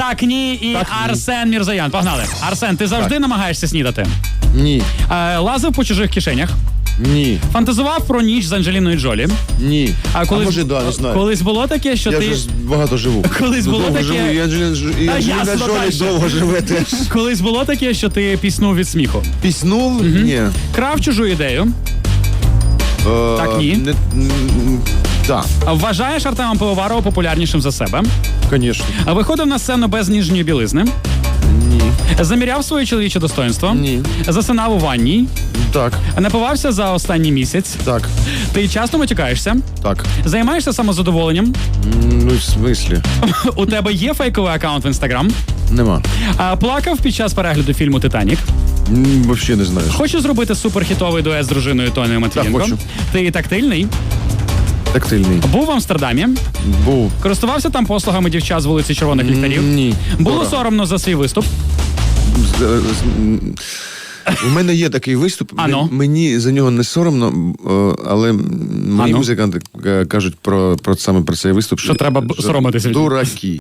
Так, ні і Так, ні. Арсен Мірзаян. Погнали. Арсен, ти завжди намагаєшся снідати. Ні. Е, лазив по чужих кишенях, Ні. фантазував про ніч з Анджеліною Джолі. Ні. А колись, може, да, не знаю. колись було таке, що Я ти. вже багато живу. Колись Ну, було довго таке- живу, і Анджеліна, Дж- і Та Анджеліна ясно, Джолі дальше. довго живе теж. Колись було таке, що ти піснув від сміху. Піснув? Ні. Крав чужу ідею. Е, Так, ні. не- м, Так, Вважаєш Артема Пивоварова популярнішим за себе. звісно. А Виходив на сцену без ніжньої білизни. Ні. Заміряв своє чоловіче достоинство. Ні. Засинав у ванній. Так, Напивався за останній місяць. так, Ти часто матюкаєшся. так. Займаєшся самозадоволенням. Ну, в смислі? У тебе є фейковий аккаунт в інстаграм. Нема. А плакав під час перегляду фільму Титанік. Взагалі не знаю. Хочу зробити суперхітовий дует з дружиною Тонею Матвієнко. хочу. Ти тактильний. Тактильний. Був в Амстердамі. Був. Користувався там послугами дівчат з вулиці Червоних ліхтарів. Ні. Було Дорого. соромно за свій виступ. З- е, з- м, У мене є такий виступ. Ано. Мені за нього не соромно, е, але мої Ано. музиканти е, кажуть про, про саме про цей виступ, Що треба б- соромитися від нього. дураки.